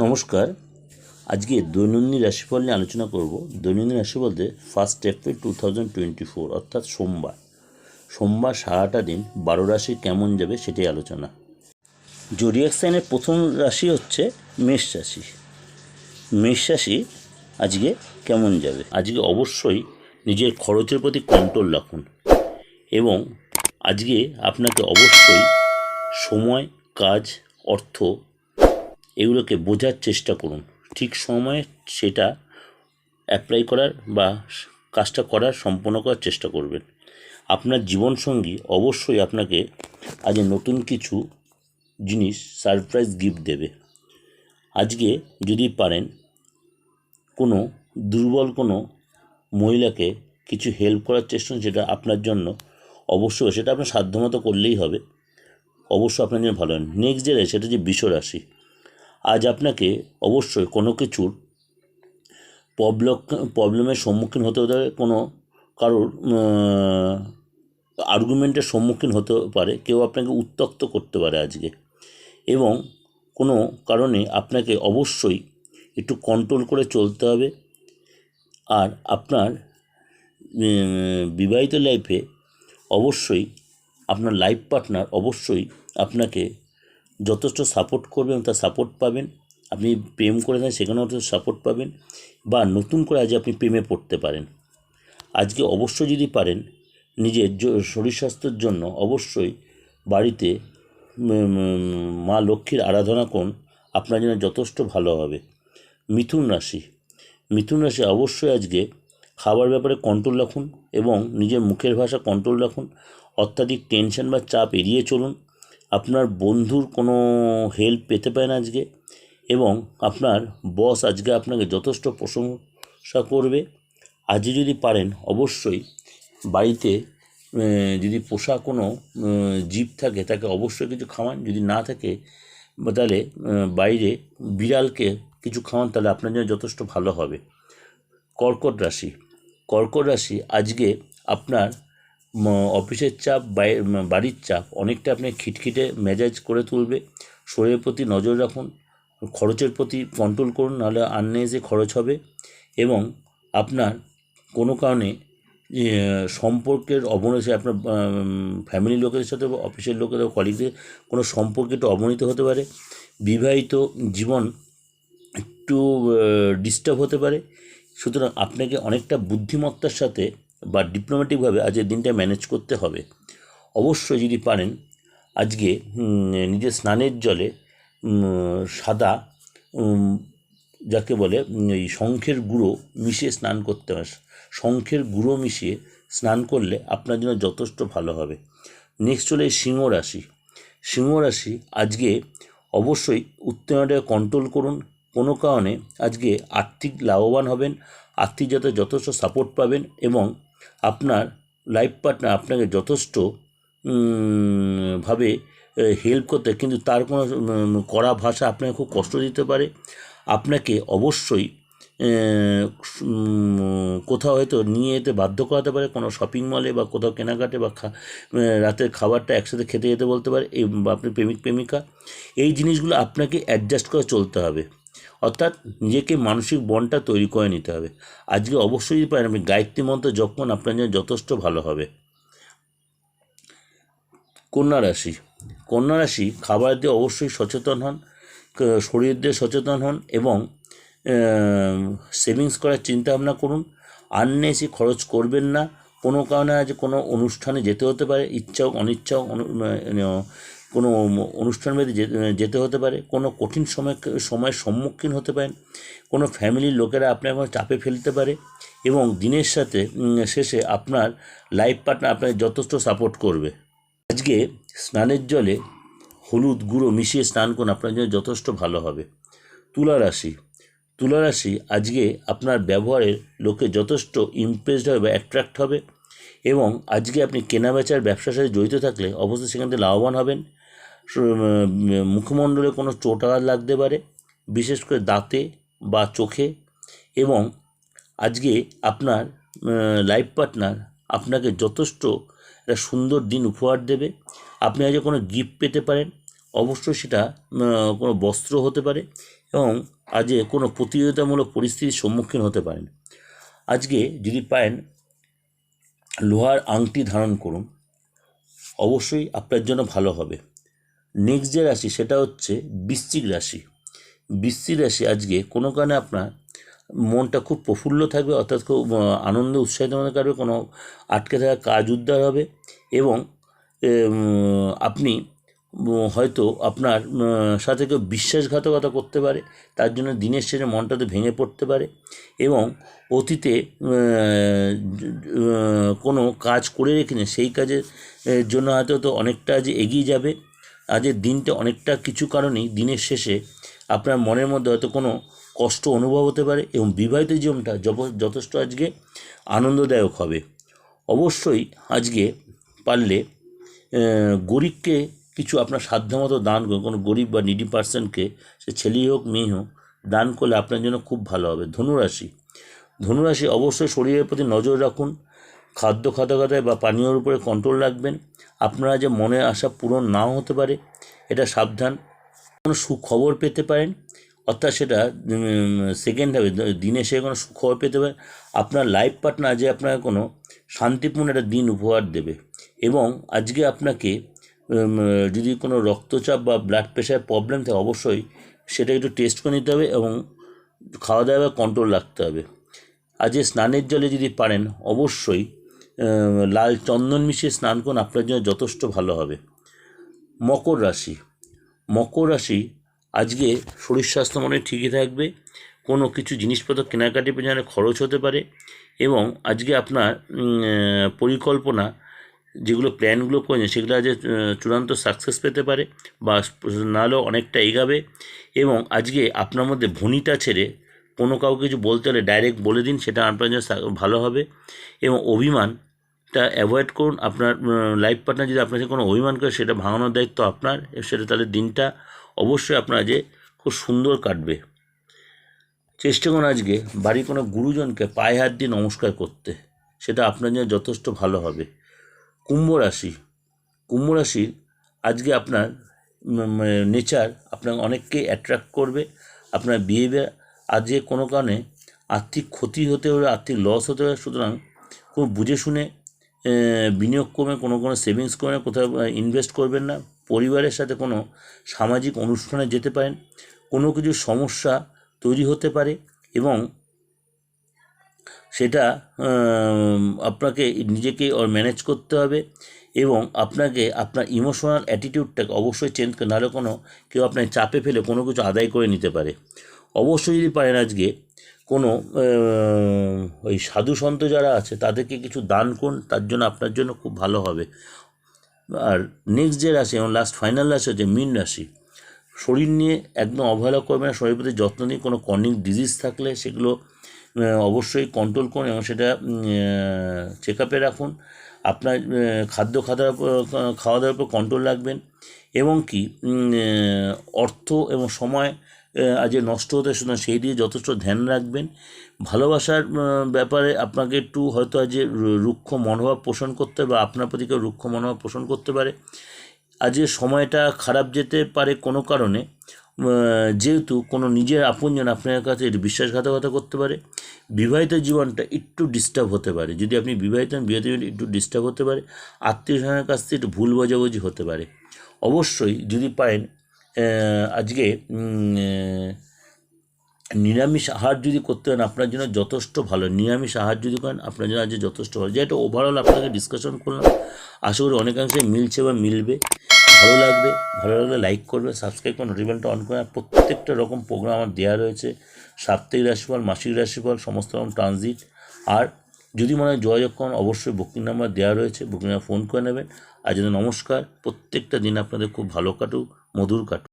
নমস্কার। আজকে দৈনন্দিন রাশিফল নিয়ে আলোচনা করব। দৈনন্দিন রাশি বলতে first April two thousand twenty four অর্থাৎ সোমবার। সোমবার সারাটা দিন বারো রাশি কেমন যাবে সেটাই আলোচনা। জোডিয়াক সাইনের প্রথম রাশি হচ্ছে মেষ রাশি। মেষ রাশি আজকে কেমন যাবে? আজকে অবশ্যই নিজের খরচের প্রতি কন্ট্রোল রাখুন। এবং আজকে আপনাকে অবশ্যই সময়, কাজ, অর্থ এগুলোকে বোঝার চেষ্টা করুন। ঠিক সময়ে সেটা অ্যাপ্লাই করার বা কাজটা করার, সম্পন্ন করার চেষ্টা করবেন। আপনার জীবনসঙ্গী অবশ্যই আপনাকে আজ নতুন কিছু জিনিস সারপ্রাইজ গিফট দেবে। আজকে যদি পারেন কোনো দুর্বল কোনো মহিলাকে কিছু হেল্প করার চেষ্টা সেটা আপনার জন্য অবশ্যই, সেটা আপনার সাধ্যমতো করলেই হবে। অবশ্য আপনার জন্য ভালো হয় নেক্সট যে, সেটা যে বিষ রাশি আজ আপনাকে অবশ্যই কোনো কিছুর প্রবলেম প্রবলেমের সম্মুখীন হতে হতে কোনো কারোর আর্গুমেন্টের সম্মুখীন হতে পারে, কেউ আপনাকে উত্তক্ত করতে পারে আজকে। এবং কোনো কারণে আপনাকে অবশ্যই একটু কন্ট্রোল করে চলতে হবে। আর আপনার বিবাহিত লাইফে অবশ্যই আপনার লাইফ পার্টনার অবশ্যই আপনাকে যথেষ্ট সাপোর্ট করবে এবং তার সাপোর্ট পাবেন। আপনি প্রেম করে থাকেন সেখানেও সাপোর্ট পাবেন। বা নতুন করে আজ আপনি প্রেমে পড়তে পারেন। আজকে অবশ্যই যদি পারেন, নিজের শরীর স্বাস্থ্যের জন্য অবশ্যই বাড়িতে মা লক্ষ্মীর আরাধনা করুন, আপনার জন্য যথেষ্ট ভালো হবে। মিথুন রাশি। মিথুন রাশি অবশ্যই আজকে খাবার ব্যাপারে কন্ট্রোল রাখুন এবং নিজের মুখের ভাষা কন্ট্রোল রাখুন। অত্যাধিক টেনশন বা চাপ এড়িয়ে চলুন। আপনার বন্ধুর কোনো হেল্প পেতে পারেন আজকে? এবং আপনার বস আজকে আপনাকে যথেষ্ট প্রশংসা করবে। আজকে যদি পারেন, অবশ্যই বাড়িতে যদি পোষা কোনো জীব থাকে, তাকে অবশ্যই কিছু খাওয়ান। যদি না থাকে, তাহলে বাইরে বিড়ালকে কিছু খাওয়ান, তাহলে আপনার জন্য যথেষ্ট ভালো হবে। কর্কট রাশি। কর্কট রাশি আজকে আপনার অফিসের চাপ বাড়ির চাপ, অনেকটা আপনি খিটখিটে মেজাজ করে তুলবে। শরীরের প্রতি নজর রাখুন, খরচের প্রতি কন্ট্রোল করুন, নাহলে আননেসে খরচ হবে এবং আপনার কোনো কারণে সম্পর্কের অবনতি, আপনার ফ্যামিলির লোকেদের সাথে বা অফিসের লোকেদের কলিগদের কোনো সম্পর্কে একটু অবনতি হতে পারে। বিবাহিত জীবন একটু ডিস্টার্ব হতে পারে। সুতরাং আপনাকে অনেকটা বুদ্ধিমত্তার সাথে বা ডিপ্লোম্যাটিকভাবে আজকের দিনটা ম্যানেজ করতে হবে। অবশ্যই যদি পারেন, আজকে নিজের স্নানের জলে সাদা যাকে বলে এই শঙ্খের গুঁড়ো মিশিয়ে স্নান করতে হয় শঙ্খের গুঁড়ো মিশিয়ে স্নান করলে আপনার জন্য যথেষ্ট ভালো হবে। নেক্সট চলে সিংহ রাশি। সিংহ রাশি আজকে অবশ্যই উত্তেজনাটাকে কন্ট্রোল করুন। কোনো কারণে আজকে আর্থিক লাভবান হবেন, আর্থিক যাতে যথেষ্ট সাপোর্ট পাবেন এবং আপনার লাইফ পার্টনার আপনাকে যথেষ্ট ভাবে হেল্প করতে, কিন্তু তার কোনো কড়া ভাষা আপনাকে খুব কষ্ট দিতে পারে। আপনাকে অবশ্যই কোথাও হয়তো নিয়ে যেতে বাধ্য করাতে পারে, কোনো শপিং মলে বা কোথাও কেনাকাটে বা রাতের খাবারটা একসাথে খেতে যেতে বলতে পারে এই আপনি প্রেমিক, প্রেমিকা। এই জিনিসগুলো আপনাকে অ্যাডজাস্ট করে চলতে হবে। অর্থাৎ নিজেকে মানসিক বনটা তৈরি করে নিতে হবে। আজকে অবশ্যই পারেন, আপনি গায়ত্রী মন্ত্র যখন আপনার জন্য যথেষ্ট ভালো হবে। কন্যা রাশি। কন্যা রাশি, খাবার দিয়ে অবশ্যই সচেতন হন শরীর দিয়ে সচেতন হন এবং সেভিংস করার চিন্তা ভাবনা করুন। আননেসি খরচ করবেন না। কোনো কারণে আজ কোনো অনুষ্ঠানে যেতে হতে পারে। ইচ্ছা অনিচ্ছা কোনো অনুষ্ঠান বাড়ি যেতে হতে পারে, কোনো কঠিন সময়, সময়ের সম্মুখীন হতে পারেন, কোনো ফ্যামিলির লোকেরা আপনার কোনো চাপে ফেলতে পারে এবং দিনের সাথে শেষে আপনার লাইফ পার্টনার আপনাকে যথেষ্ট সাপোর্ট করবে। আজকে স্নানের জলে হলুদ গুঁড়ো মিশিয়ে স্নান করুন, আপনার জন্য যথেষ্ট ভালো হবে। তুলা রাশি তুলা রাশি আজকে আপনার ব্যবহারের লোকে যথেষ্ট ইমপ্রেসড হবে বা অ্যাট্রাক্ট হবে এবং আজকে আপনি কেনাবেচার ব্যবসার সাথে জড়িত থাকলে অবশ্যই সেখান থেকে লাভবান হবেন। মুখমণ্ডলে কোনো চোট আঘাত লাগতে পারে, বিশেষ করে দাঁতে বা চোখে। এবং আজকে আপনার লাইফ পার্টনার আপনাকে যথেষ্ট একটা সুন্দর দিন উপহার দেবে। আপনি আজকে কোনো গিফট পেতে পারেন, অবশ্যই সেটা কোনো বস্ত্র হতে পারে এবং আজকে কোনো প্রতিযোগিতামূলক পরিস্থিতির সম্মুখীন হতে পারেন। আজকে যদি পারেন লোহার আংটি ধারণ করুন, অবশ্যই আপনার জন্য ভালো হবে। নেক্সট যে রাশি সেটা হচ্ছে বৃশ্চিক রাশি। বৃশ্চিক রাশি আজকে কোনো কারণে আপনার মনটা খুব প্রফুল্ল থাকবে, অর্থাৎ খুব আনন্দ উৎসাহিত মনে কাটবে কোনো আটকে থাকা কাজ উদ্ধার হবে এবং আপনি হয়তো আপনার সাথে কেউ বিশ্বাসঘাতকতা করতে পারে, তার জন্য দিনের শেষে মনটাতে ভেঙে পড়তে পারে এবং অতীতে কোনো কাজ করে রেখেছেন সেই কাজের জন্য হয়তো তো অনেকটা আজ এগিয়ে যাবে। আজের দিনটা অনেকটা কিছু কারণেই দিনের শেষে আপনার মনের মধ্যে হয়তো কোনো কষ্ট অনুভব হতে পারে এবং বিবাহিত জীবনটা যথেষ্ট আজকে আনন্দদায়ক হবে। অবশ্যই আজকে পারলে গরিবকে কিছু আপনার সাধ্যমতো দান করুন। কোনো গরিব বা নিডি পার্সনকে সে ছেলেই হোক মেয়ে হোক, দান করলে আপনার জন্য খুব ভালো হবে। ধনুরাশি। ধনুরাশি অবশ্যই শরীরের প্রতি নজর রাখুন। খাদ্য খাদ্যখাতায় বা পানীয়র উপরে কন্ট্রোল রাখবেন। আপনারা যে মনের আশা পূরণ নাও হতে পারে, এটা সাবধান। কোনো সুখবর পেতে পারেন, অর্থাৎ সেটা সেকেন্ড হবে দিনে সে কোনো সুখবর পেতে পারে। আপনার লাইফ পার্টনার যে আপনাকে কোনো শান্তিপূর্ণ একটা দিন উপহার দেবে। এবং আজকে আপনাকে যদি কোনো রক্তচাপ বা ব্লাড প্রেশার প্রবলেম থাকে, অবশ্যই সেটা একটু টেস্ট করে নিতে হবে এবং খাওয়া দাওয়া কন্ট্রোল রাখতে হবে। আজকে স্নানের জলে যদি পারেন, অবশ্যই লাল চন্দন মিশিয়ে স্নান করুন, আপনার জন্য যথেষ্ট ভালো হবে। মকর রাশি। মকর রাশি, আজকে শরীর স্বাস্থ্য মনে ঠিকই থাকবে, কোনো কিছু জিনিসপত্র কেনাকাটি পেছনে খরচ হতে পারে এবং আজকে আপনার পরিকল্পনা, যেগুলো প্ল্যানগুলো করেছেন সেগুলো আজ চূড়ান্ত সাকসেস পেতে পারে বা নাহলেও অনেকটা এগাবে এবং আজকে আপনার মধ্যে ভনিতা ছেড়ে কোনো কাউকে কিছু বলতে হলে ডাইরেক্ট বলে দিন, সেটা আপনার জন্য ভালো হবে এবং অভিমানটা অ্যাভয়েড করুন। আপনার লাইফ পার্টনার যদি আপনার সাথে কোনো অভিমান করে, সেটা ভাঙানোর দায়িত্ব আপনার সেটা তাহলে দিনটা অবশ্যই আপনার যে খুব সুন্দর কাটবে। চেষ্টা করুন আজকে বাড়ির কোনো গুরুজনকে পায়ে হাত দিয়ে নমস্কার করতে। সেটা আপনার জন্য যথেষ্ট ভালো হবে। কুম্ভ রাশি। কুম্ভ রাশির আজকে আপনার নেচার আপনাকে অনেককে অ্যাট্রাক্ট করবে। আপনার বিহেভিয়ার আজকে কোনো কারণে আর্থিক ক্ষতি হতে পারে, আর্থিক লস হতে পারে। সুতরাং খুব বুঝে শুনে বিনিয়োগ করবেন কোনো কোনো সেভিংস করবেন কোথাও ইনভেস্ট করবেন না। পরিবারের সাথে কোনো সামাজিক অনুষ্ঠানে যেতে পারেন। কোনো কিছু সমস্যা তৈরি হতে পারে এবং সেটা আপনাকে, নিজেকে ওর ম্যানেজ করতে হবে এবং আপনাকে আপনার ইমোশনাল অ্যাটিটিউডটাকে অবশ্যই চেঞ্জ করে, নাহলে কোনো কেউ আপনাকে চাপে ফেলে, কোনো কিছু আদায় করে নিতে পারে। অবশ্যই যদি পারেন আজকে কোনো ওই সাধু সন্ত যারা আছে, তাদেরকে কিছু দান করুন, তার জন্য আপনার জন্য খুব ভালো হবে। আর নেক্সট যে রাশি, এবং লাস্ট ফাইনাল রাশি হচ্ছে মীন রাশি। শরীর নিয়ে একদম অবহেলা করবে না, শরীরের প্রতি যত্ন নিয়ে কোনো কর্নিক ডিজিজ থাকলে সেগুলো অবশ্যই কন্ট্রোল করুন এবং সেটা চেক আপে রাখুন। আপনার খাদ্য উপর খাওয়া দাওয়ার উপর কন্ট্রোল রাখবেন। এবং কি অর্থ এবং সময় আজ নষ্ট হতে সুতরাং সেই দিয়ে যথেষ্ট ধ্যান রাখবেন। ভালোবাসার ব্যাপারে আপনাকে একটু হয়তো আজ রুক্ষ মনোভাব পোষণ করতে বা আপনার প্রতি কেউ রুক্ষ মনোভাব পোষণ করতে পারে। আজকে সময়টা খারাপ যেতে পারে কোনো কারণে যেহেতু কোনো নিজের আপনজন আপনার কাছে বিশ্বাসঘাতকতা করতে পারে। বিবাহিত জীবনটা একটু ডিস্টার্ব হতে পারে। যদি আপনি বিবাহিত হন, বিবাহিত জীবন একটু ডিস্টার্ব হতে পারে। আত্মীয় স্বজনের কাছ থেকে একটু ভুল বোঝাবুঝি হতে পারে। অবশ্যই যদি পারেন আজকে নিরামিষ আহার যদি করতে পারেন আপনার জন্য যথেষ্ট ভালো। নিরামিষ আহার যদি করেন, আপনার জন্য আজকে যথেষ্ট ভালো। যেটা ওভারঅল আপনাকে ডিসকাশন করলাম, আশা করি অনেকাংশে মিলছে বা মিলবে। ভালো লাগবে, ভালো লাগলে লাইক করবে সাবস্ক্রাইব করে নোটিফিকেশনটা অন করে প্রত্যেকটা রকম প্রোগ্রাম আমার দেওয়া রয়েছে। সাপ্তাহিক রাশিফল, মাসিক রাশিফল, সমস্ত রকম ট্রানজিট আর যদি মনে হয় যোগাযোগ করেন, অবশ্যই বুকিং নাম্বার দেওয়া রয়েছে বুকিং নাম্বার ফোন করে নেবেন। আর জন্য নমস্কার। প্রত্যেকটা দিন আপনাদের খুব ভালো কাটুক মধুর কাটুক।